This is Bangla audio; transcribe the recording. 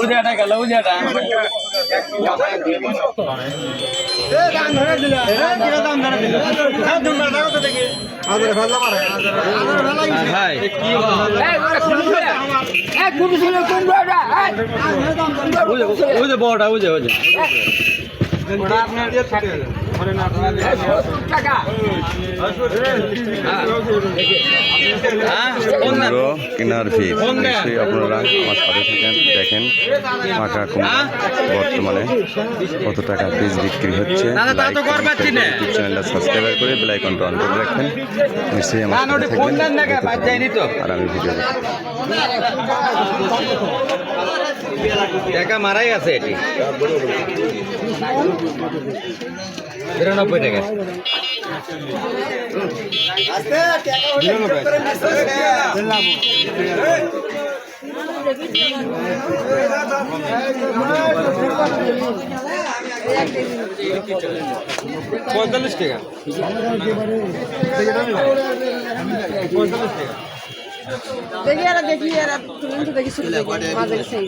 উজাটা গেল উজাটা বুঝে বুঝে বুঝে বুঝে কেনার নিশ্চয়ই আপনারা আমার সাথে থাকেন। দেখেন পাকা কুমড়ো বর্তমানে কত টাকা পিস বিক্রি হচ্ছে। ইউটিউব চ্যানেলটা সাবস্ক্রাইব করে বেল আইকনটা অন করে রাখেন। নিশ্চয়ই আমার সাথে থাকবেন। আর আমি ভিডিও টাকা মারাই আছে এটি। বিরানব্বই টাকা। পঁয়তাল্লিশ টাকা। দেখি এরা দেখি দেখি সেই।